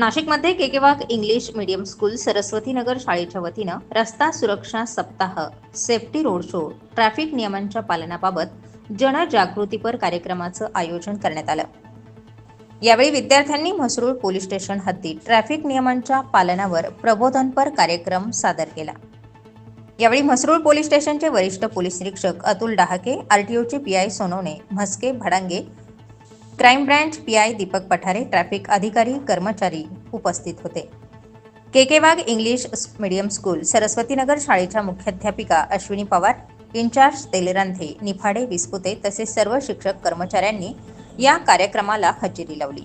नाशिकमध्ये K K Wagh English medium school Saraswati Nagar शाळेच्या वतीनं रस्ता सुरक्षा सप्ताह सेफ्टी रोड शो ट्रॅफिक नियमांच्या पालनाबाबत जनजागृतीपर कार्यक्रमाचं आयोजन करण्यात आलं. यावेळी विद्यार्थ्यांनी म्हसरूळ पोलीस स्टेशन हद्दीत ट्रॅफिक नियमांच्या पालनावर प्रबोधनपर कार्यक्रम सादर केला. यावेळी म्हसरूळ पोलीस स्टेशनचे वरिष्ठ पोलीस निरीक्षक Atul Dahake आरटीओचे PI Sonawane Mhaske Bhadange crime branch PI Deepak Pathare traffic अधिकारी कर्मचारी उपस्थित होते. K K Wagh English medium school Saraswatinagar शाळेच्या मुख्याध्यापिका अश्विनी पवार इन्चार्ज तेलरांधे निफाडे विस्पुते तसेच सर्व शिक्षक कर्मचाऱ्यांनी या कार्यक्रमाला हजेरी लावली.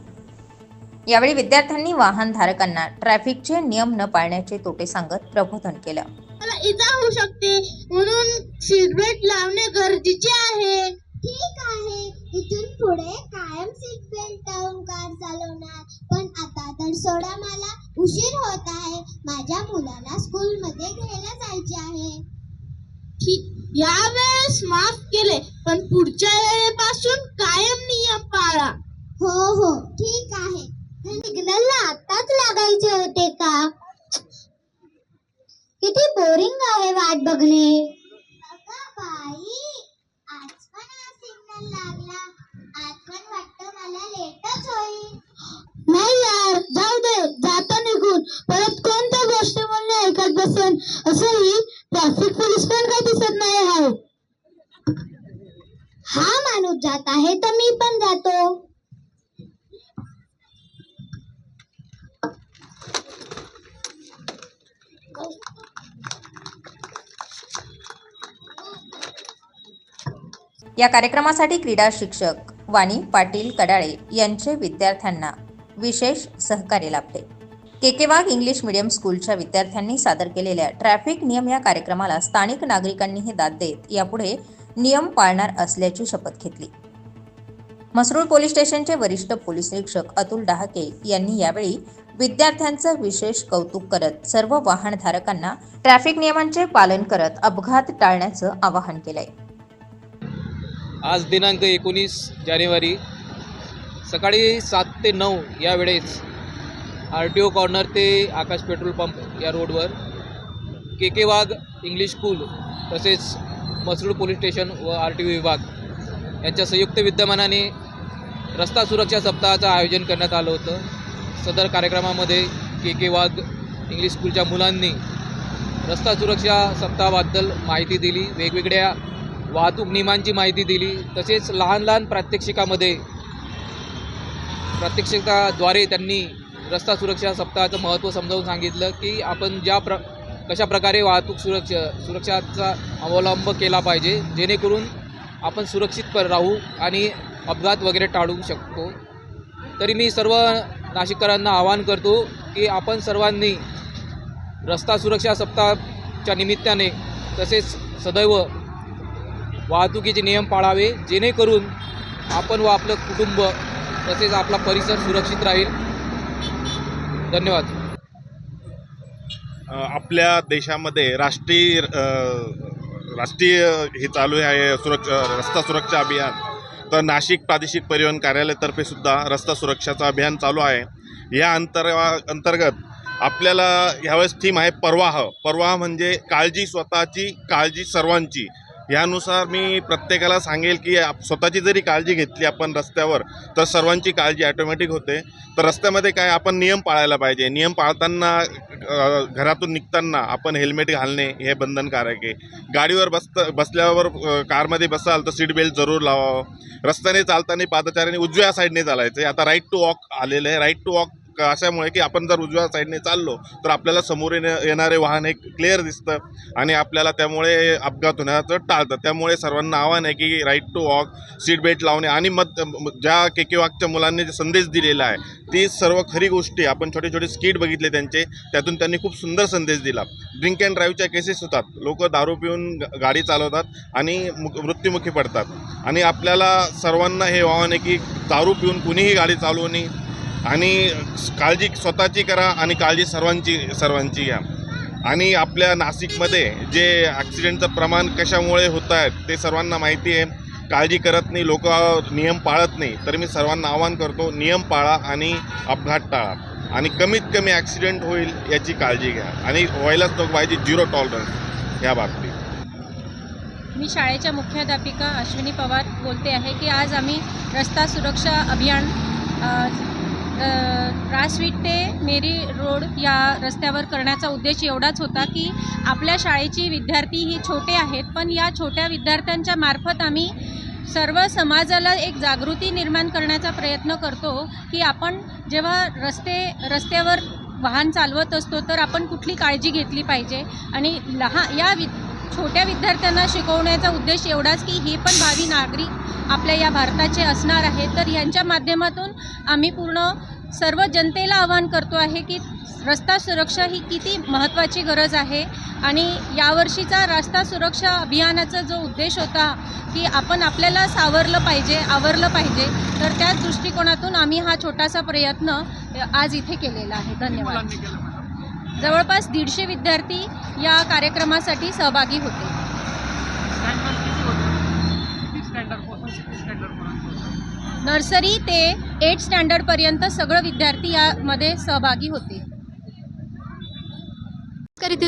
यावेळी विद्यार्थ्यांनी वाहनधारकांना ट्रॅफिकचे नियम न पाळण्याचे तोटे सांगत प्रबोधन केलं. मला इजा होऊ शकते म्हणून सीटबेल्ट लावणे गरजेचे आहे ठीक आहे इथून पुढे कायम सीट बेल्ट लावून कार चालवणार पण आता तर सोडा मला उशीर होत आहे माझ्या मुलाला स्कूलमध्ये घ्यायला जायचे आहे ठीक यावेळेस माफ केले पण पुढच्या वेळेपासून कायम नियम पाळा. हो हो ठीक आहे. सिग्नलला आताच लागायचे होते का? किती बोरिंग आहे वाट बघणे. बाई आज पण सिग्नल लागला. आज पण वाटतं मला लेटच होईल. नाही यार जाऊ दे जाता निघून परत कोणत्या गोष्टी म्हणणे ऐकत बसेन असंही ट्रॅफिक पोलीस पण काही दिसत नाही आहे हा माणूस जात आहे तर मी पण जातो या कार्यक्रमासाठी क्रीडा शिक्षक वाणी पाटील कडाळे यांचे विद्यार्थ्यांना विशेष सहकार्य लाभले. केकेवाग इंग्लिश मीडियम स्कूलच्या विद्यार्थ्यांनी सादर केलेल्या ट्रॅफिक नियम या कार्यक्रमाला स्थानिक नागरिकांनीही दाद देत यापुढे नियम पाळणार असल्याची शपथ घेतली. मसरूळ पोलीस स्टेशनचे वरिष्ठ पोलीस निरीक्षक अतुल डहाके यांनी यावेळी विद्यार्थ्यांचं विशेष कौतुक करत सर्व वाहनधारकांना ट्रॅफिक नियमांचे पालन करत अपघात टाळण्याचं आवाहन केलंय. आज दिनांक एकोणीस जानेवारी सकाळी सात ते नऊ या वेळेस आर टी ओ कॉर्नर ते आकाश पेट्रोल पंप या रोडवर के के वाघ इंग्लिश स्कूल तसेच मसरूळ पोलीस स्टेशन व आर टी ओ विभाग यांच्या संयुक्त विद्यमानाने रस्ता सुरक्षा सप्ताहाचं आयोजन करण्यात आलं होतं. सदर कार्यक्रमामध्ये के के वाघ इंग्लिश स्कूलच्या मुलांनी रस्ता सुरक्षा सप्ताहाबद्दल माहिती दिली. वेगवेगळ्या वाहतूक नियमांची माहिती दिली. तसेच लहान लहान प्रात्यक्षिकामध्ये प्रात्यक्षिकाद्वारे त्यांनी रस्ता सुरक्षा सप्ताहाचं महत्त्व समजावून सांगितलं की आपण ज्या प्र कशा प्रकारे वाहतूक सुरक्षा सुरक्षाचा अवलंब केला पाहिजे जेणेकरून आपण सुरक्षित पर राहू आणि अपघात वगैरे टाळू शकतो. तरी मी सर्व नाशिककरांना आवाहन करतो की आपण सर्वांनी रस्ता सुरक्षा सप्ताहाच्या निमित्ताने तसेच सदैव वाहतुकीचे नियम पाळावे जेणेकरून आपण व आपलं कुटुंब तसेच आपला परिसर सुरक्षित राहील. धन्यवाद. आपल्या देशामध्ये राष्ट्रीय राष्ट्रीय हे चालू आहे सुरक्षा रस्ता सुरक्षा अभियान. तर नाशिक प्रादेशिक परिवहन कार्यालयातर्फे सुद्धा रस्ता सुरक्षाचं अभियान चालू आहे. या अंतर अंतर्गत आपल्याला ह्यावेळेस थीम आहे परवाह. परवाह म्हणजे काळजी स्वतःची काळजी सर्वांची. यानुसार मी प्रत्येकाला सांगेल की स्वतःची जरी काळजी घेतली आपण रस्त्यावर तर सर्वांची काळजी ॲटोमॅटिक होते. तर रस्त्यामध्ये काय आपण नियम पाळायला पाहिजे. नियम पाळताना घरातून निघताना आपण हेल्मेट घालणे हे बंधनकारक आहे. गाडीवर बसत बसल्यावर कारमध्ये बसाल तर सीट बेल्ट जरूर लावावं. रस्त्याने चालताना पादचाऱ्याने उजव्या साईडने चालायचं आहे आता राईट टू वॉक आलेलं आहे. राईट टू वॉक अशामुळे की आपण जर उजव्या साईडने चाललो तर आपल्याला समोर येणारे वाहन हे क्लिअर दिसतं आणि आपल्याला त्यामुळे अपघात होण्याचं टाळतं. त्यामुळे सर्वांना आव्हान आहे की right to walk seat belt लावणे आणि मत ज्या के के वागच्या मुलांनी जे संदेश दिलेला आहे ती सर्व खरी गोष्टी आपण छोटे छोटे स्किट बघितले त्यांचे त्यातून त्यांनी खूप सुंदर संदेश दिला. ड्रिंक अँड ड्राईव्हच्या केसेस होतात. लोक दारू पिऊन गाडी चालवतात आणि मृत्युमुखी पडतात. आणि आपल्याला सर्वांना हे आव्हान आहे की दारू पिऊन कुणीही गाडी चालवणे आणि काळजी स्वतःची करा आणि काळजी सर्वांची सर्वांची घ्या. आणि आपल्या नाशिकमध्ये जे ॲक्सिडेंटचं प्रमाण कशामुळे होत आहेत ते सर्वांना माहिती आहे. काळजी करत नाही लोक नियम पाळत नाही. तर मी सर्वांना आवाहन करतो नियम पाळा आणि अपघात टाळा. आणि कमीत कमी ॲक्सिडेंट होईल याची काळजी घ्या. आणि व्हायलाच नको पाहिजे झिरो टॉलरन्स ह्या बाबतीत. मी शाळेच्या मुख्याध्यापिका अश्विनी पवार बोलते आहे की आज आम्ही रस्ता सुरक्षा अभियान अ, राजवीट ते मेरी रोड या रस्त्यावर करण्याचा उद्देश एवढाच होता की आपल्या शाळेची विद्यार्थी ही छोटे आहेत पण या छोट्या विद्यार्थ्यांच्या मार्फत आम्ही सर्व समाजाला एक जागृती निर्माण करण्याचा प्रयत्न करतो की आपण जेव्हा रस्ते रस्त्यावर वाहन चालवत असतो तर आपण कुठली काळजी घेतली पाहिजे आणि लहान या वि छोट्या विद्यार्थ्यांना शिकवण्याचा उद्देश एवढाच की हे पण भावी नागरिक आपल्या या भारताचे असणार आहेत तर यांच्या माध्यमातून आम्ही पूर्ण सर्व जनतेला आवाहन करतो आहे की रस्ता सुरक्षा ही किती महत्त्वाची गरज आहे आणि यावर्षीचा रस्ता सुरक्षा अभियानाचा जो उद्देश होता की आपण आपल्याला सावरलं पाहिजे आवरलं पाहिजे तर त्याच दृष्टिकोनातून आम्ही हा छोटासा प्रयत्न आज इथे केलेला आहे. धन्यवाद. जवळपास दीडशे विद्यार्थी या कार्यक्रमासाठी सहभागी होते. नर्सरी ते एट स्टँडर्डपर्यंत सगळं विद्यार्थी यामध्ये सहभागी होते.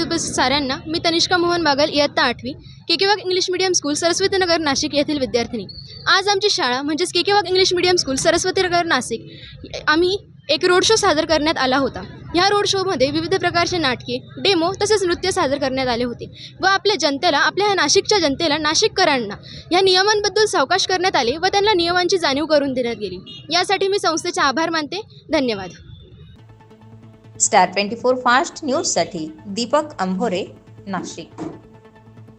उपस्थित साऱ्यांना. मी तनिष्का मोहन बागल इयत्ता आठवी K K Wagh English medium school Saraswati Nagar Nashik येथील विद्यार्थिनी. आज आमची शाळा म्हणजेच K K Wagh English medium school Saraswati Nagar Nashik आम्ही एक रोड शो सादर करण्यात आला होता. ह्या रोड शोमध्ये विविध प्रकारचे नाटके डेमो तसेच नृत्य सादर करण्यात आले होते व आपल्या जनतेला आपल्या ह्या नाशिकच्या जनतेला नाशिककरांना ह्या नियमांबद्दल सावकाश करण्यात आले व त्यांना नियमांची जाणीव करून देण्यात गेली. यासाठी मी संस्थेचे आभार मानते. धन्यवाद. स्टार ट्वेंटी फोर फास्ट न्यूजसाठी दीपक अंभोरे नाशिक.